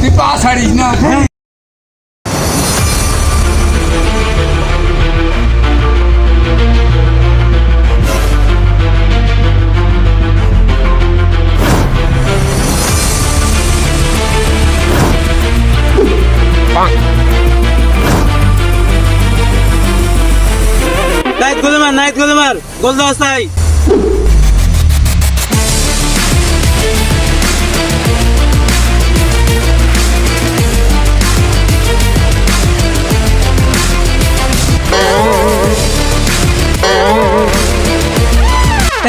তুই পা ছাড়িস না নাইট গোলে মার নাইট গোলে মার গোল দাও তাই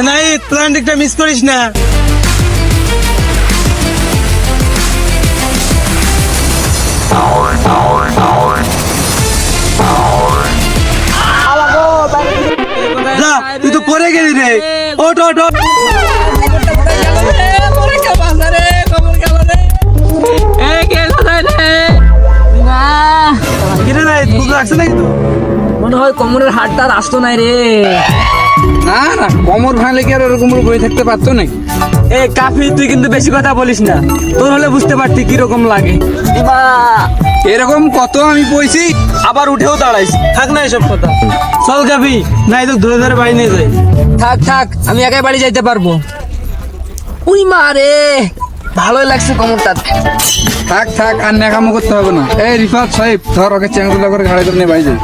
নাই প্ল্যান মিস করিস না। পড়ে গেলি রে। ওট ওট মনে হয় কোমরের হাড়টা আসতো নাই রে। না না কমর ভাঙলে কি আর ওরকম বই থাকতে পারতো নাকি? এ কাফি তুই কিন্তু বেশি কথা বলিস না। তোর হলে বুঝতে পারতি কি রকম লাগে এরকম কত আমি পয়সি আবার উঠেও দাঁড়াইস থাক না এসব কথা। চল কাফি নাই তো ধরে ধরে বাড়ি নিয়ে যাই। থাক থাক আমি একাই বাড়ি যাইতে পারব। উই মা রে ভালোই লাগছে কোমরটা থাক থাক আর নেকামো করতে হবে না। এই রিফাত সাহেব ধর ওকে চ্যাংদুলা করে ঘাড়ে করে নিয়ে বাই যাই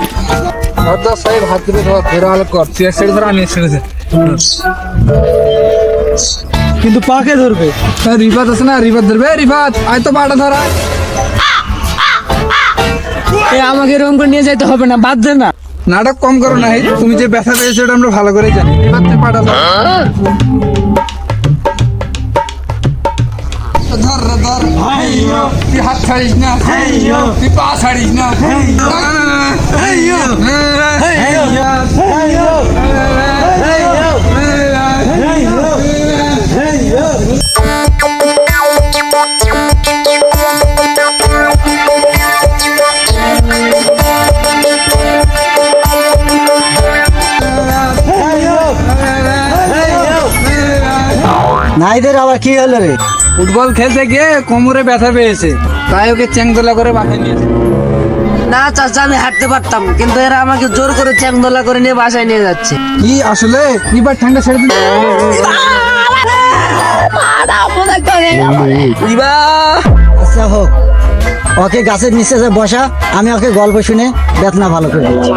ধর ধর সাহেব হাত ধরে ধর ধরে ভালো কর। তুই এক সাইড ধর আমি এক সাইডে কিন্তু পাকে ধরবে। রিফাত আছে না? রিফাত ধরবে। রিফাত আয় তো পাটা ধরা। এ আমাকে এরকম করে নিয়ে যাইতে হবে না বাদ দে না। নাটক কম করো না তুমি যে ব্যথা পেয়েছ ওটা আমরা ভালো করে জানি। এবার তুই পাটা ধর। ধর তুই হাত ছাড়িস না। তুই পা ছাড়িস না। নাইদের আবার কি হলো রে? ফুটবল খেলতে গিয়ে কোমরে ব্যথা পেয়েছে। তাই ওকে চ্যাংদোলা করে বাসায় নিয়েছে না চাচা আমি হাঁটতে পারতাম কিন্তু এরা আমাকে জোর করে চ্যাংদোলা করে নিয়ে বাসায় নিয়ে যাচ্ছে। কি আসলে? এবার ঠান্ডা ছেড়ে ইবা! আচ্ছা হোক ওকে গাছের নিচে যে বসা আমি ওকে গল্প শুনে বেতনা ভালো করে দিচ্ছি।